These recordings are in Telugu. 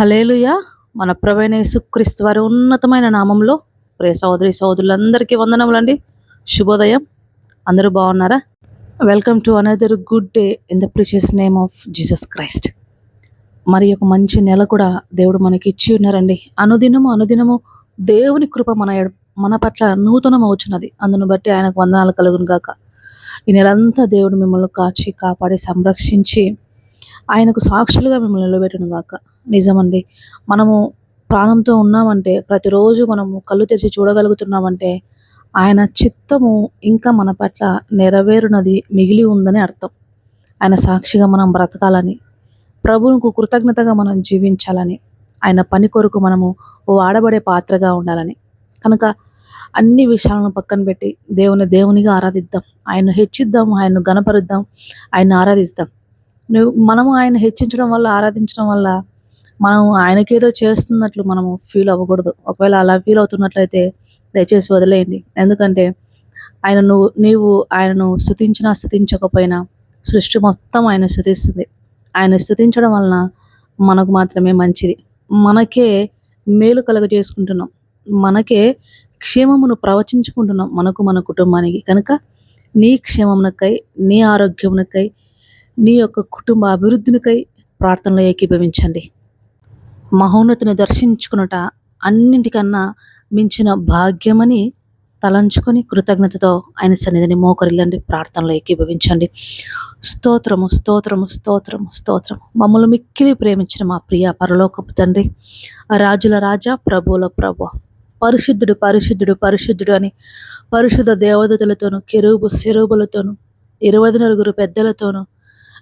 హలేలుయ మన ప్రవీణ యేసుక్రీస్తు వారి ఉన్నతమైన నామంలో ప్రియ సోదరి సోదరులందరికీ వందనములండి. శుభోదయం. అందరూ బాగున్నారా? Welcome to another good day in the precious name of Jesus Christ మరి ఒక మంచి నెల కూడా దేవుడు మనకి ఇచ్చి ఉన్నారండి. అనుదినము అనుదినము దేవుని కృప మన మన పట్ల నూతనం అవుతున్నది అందును బట్టి ఆయనకు వందనాలు కలుగును గాక. ఈ నెలంతా దేవుడు మిమ్మల్ని కాచి కాపాడి సంరక్షించి ఆయనకు సాక్షులుగా మిమ్మల్ని నిలబెట్టును గాక. నిజమండి. మనము ప్రాణంతో ఉన్నామంటే ప్రతిరోజు మనము కళ్ళు తెరిచి చూడగలుగుతున్నామంటే ఆయన చిత్తము ఇంకా మన పట్ల నెరవేరునది మిగిలి ఉందని అర్థం. ఆయన సాక్షిగా మనం బ్రతకాలని ప్రభువుకు కృతజ్ఞతగా మనం జీవించాలని ఆయన పని కొరకు మనము వాడబడే పాత్రగా ఉండాలని. కనుక అన్ని విషయాలను పక్కన పెట్టి దేవుని దేవునిగా ఆరాధిద్దాం. ఆయన్ను హెచ్చిద్దాం ఆయన్ను గణపరుద్దాం ఆయన్ని ఆరాధిస్తాం. నువ్వు మనము ఆయన హెచ్చించడం వల్ల ఆరాధించడం వల్ల మనం ఆయనకేదో చేస్తున్నట్లు మనము ఫీల్ అవ్వకూడదు. ఒకవేళ అలా ఫీల్ అవుతున్నట్లయితే దయచేసి వదిలేయండి. ఎందుకంటే ఆయన నువ్వు నీవు ఆయనను స్థుతించినా స్థుతించకపోయినా సృష్టి మొత్తం ఆయన స్థుతిస్తుంది. ఆయన స్థుతించడం వలన మనకు మాత్రమే మంచిది. మనకే మేలు కలుగజేసుకుంటున్నాం. మనకే క్షేమమును ప్రవచించుకుంటున్నాం. మనకు మన కుటుంబానికి. కనుక నీ క్షేమమునకై నీ ఆరోగ్యమునకై నీ యొక్క కుటుంబ అభివృద్ధినికై ప్రార్థనలో ఏకీభవించండి. మహోన్నతిని దర్శించుకునుట అన్నింటికన్నా మించిన భాగ్యమని తలంచుకొని కృతజ్ఞతతో ఆయన సన్నిధిని మోకరిల్లండి ప్రార్థనలో ఏకీభవించండి. స్తోత్రము స్తోత్రము స్తోత్రము స్తోత్రము. మమ్మల్ని మిక్కిలి ప్రేమించిన మా ప్రియ పరలోకపు తండ్రి రాజుల రాజా ప్రభువుల ప్రభు పరిశుద్ధుడు పరిశుద్ధుడు పరిశుద్ధుడు అని పరిశుద్ధ దేవదతులతోనూ కెరూబు శిరూబులతోనూ ఇరవై నలుగురు పెద్దలతోనూ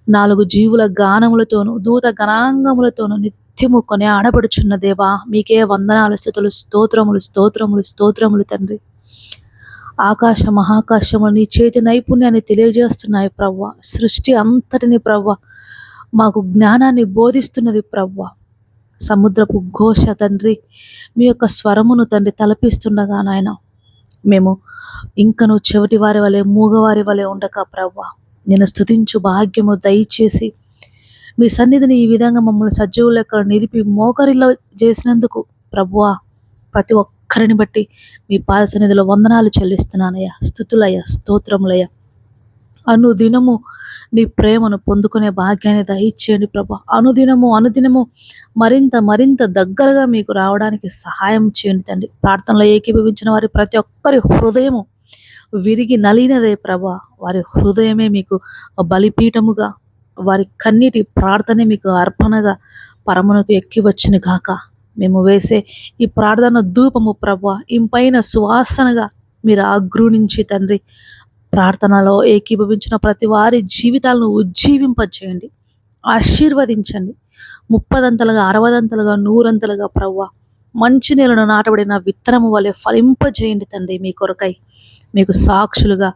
నాలుగు జీవుల గానములతోనూ దూత గణాంగములతోనూ నిత్యము కొని ఆడబడుచున్న దేవా మీకే వందనాలు స్థుతులు స్తోత్రములు స్తోత్రములు స్తోత్రములు తండ్రి. ఆకాశ మహాకాశములు నీ చేతి నైపుణ్యాన్ని తెలియజేస్తున్నాయి ప్రవ్వ. సృష్టి అంతటిని ప్రవ్వ మాకు జ్ఞానాన్ని బోధిస్తున్నది ప్రవ్వ. సముద్రపు ఘోష తండ్రి మీ యొక్క స్వరమును తండ్రి తలపిస్తుండగా నాయన. మేము ఇంకను చెవిటి వారి వలె మూగవారి వలె ఉండక ప్రవ్వ. నేను స్తుతించు భాగ్యము దయచేసి. మీ సన్నిధిని ఈ విధంగా మమ్మల్ని సజీవులు లెక్క నిలిపి మోకరిలో చేసినందుకు ప్రభువా ప్రతి ఒక్కరిని బట్టి మీ పాద సన్నిధిలో వందనాలు చెల్లిస్తున్నానయ్యా. స్థుతులయ్యా స్తోత్రములయ్యా. అనుదినము నీ ప్రేమను పొందుకునే భాగ్యాన్ని దయచేయండి ప్రభా. అనుదినము అనుదినము మరింత మరింత దగ్గరగా మీకు రావడానికి సహాయం చేయండి తండ్రి. ప్రార్థనలో ఏకీభవించిన వారి ప్రతి ఒక్కరి హృదయము విరిగి నలినదే ప్రభా. వారి హృదయమే మీకు బలిపీఠముగా వారి కన్నీటి ప్రార్థనే మీకు అర్పణగా పరమునకు ఎక్కి వచ్చిన గాక. మేము వేసే ఈ ప్రార్థన ధూపము ప్రభా ఇంపైన సువాసనగా మీరు ఆగ్రూణించి తండ్రి ప్రార్థనలో ఏకీభవించిన ప్రతి వారి జీవితాలను ఉజ్జీవింపచేయండి. ఆశీర్వదించండి. ముప్పదంతలుగా అరవదంతలుగా నూరంతలుగా ప్రవ్వ మంచి నేలను నాటబడిన విత్తనము వలె ఫలింపజేయండి తండ్రి మీ కొరకై. మీకు సాక్షులుగా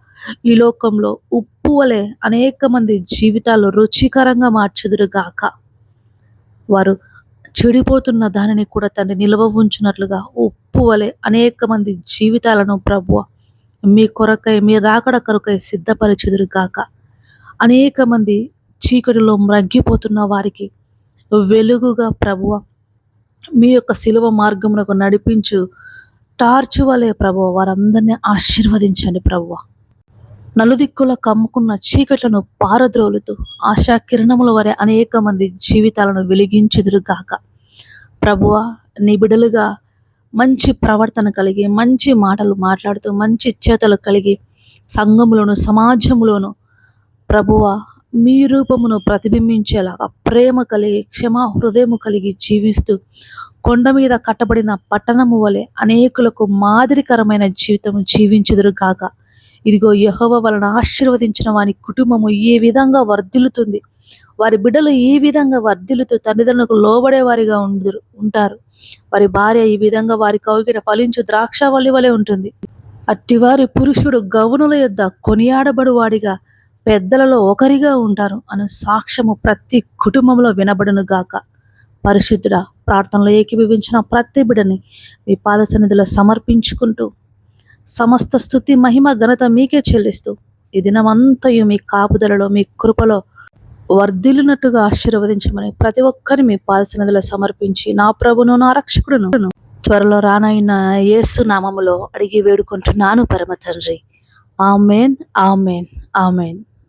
ఈ లోకంలో ఉప్పు వలె అనేక మంది జీవితాలు రుచికరంగా మార్చుదురుగాక. వారు చెడిపోతున్న దానిని కూడా తండ్రి నిల్వ ఉంచినట్లుగా ఉప్పు వలె అనేక మంది జీవితాలను ప్రభువ మీ కొరకై మీ రాకడ కొరకై సిద్ధపరచుదురు గాక అనేక మంది చీకటిలో మ్రగ్గిపోతున్న వారికి వెలుగుగా ప్రభువ మీ యొక్క శిలువ మార్గమునకు నడిపించు. టార్చు వలె ప్రభువ వారందరినీ ఆశీర్వదించండి ప్రభువ. నలుదిక్కుల కమ్ముకున్న చీకట్లను పారద్రోలుతూ ఆశా కిరణముల వరే అనేక మంది జీవితాలను వెలిగించుదురుగాక ప్రభువ నీ బిడలుగా మంచి ప్రవర్తన కలిగి మంచి మాటలు మాట్లాడుతూ మంచి చేతలు కలిగి సంఘములోను సమాజములోను ప్రభువ మీ రూపమును ప్రతిబింబించేలాగా ప్రేమ కలిగి క్షమా హృదయము కలిగి జీవిస్తూ కొండ మీద కట్టబడిన పట్టణము వలె అనేకులకు మాదిరికరమైన జీవితము జీవించుదురు కాక ఇదిగో యహోవ వలన ఆశీర్వదించిన వాని కుటుంబము ఏ విధంగా వర్ధిల్లుతుంది? వారి బిడ్డలు ఈ విధంగా వర్ధిల్లుతూ తల్లిదండ్రులకు లోబడే వారిగా ఉండురు ఉంటారు? వారి భార్య ఈ విధంగా వారి కౌగిట ఫలించు ద్రాక్షవల్లి వలె ఉంటుంది. అట్టివారి పురుషుడు గౌనుల యొద్ద కొనియాడబడు వాడిగా పెద్దలలో ఒకరిగా ఉంటారు అను సాక్ష్యము ప్రతి కుటుంబంలో వినబడును గాక. పరిశుద్ధుడ ప్రార్థనలో ఏకీభవించిన ప్రతి బిడని మీ పాద సన్నిధిలో సమర్పించుకుంటూ సమస్త స్థుతి మహిమ ఘనత మీకే చెల్లిస్తూ ఈ దినమంతయు మీ కాపుదలలో మీ కృపలో వర్ధిల్లునట్టుగా ఆశీర్వదించమని ప్రతి ఒక్కరిని మీ పాదసనదిలో సమర్పించి నా ప్రభును నా రక్షకుడును త్వరలో రానైన యేసు నామములో అడిగి వేడుకుంటున్నాను పరమ తండ్రి. Amen amen amen.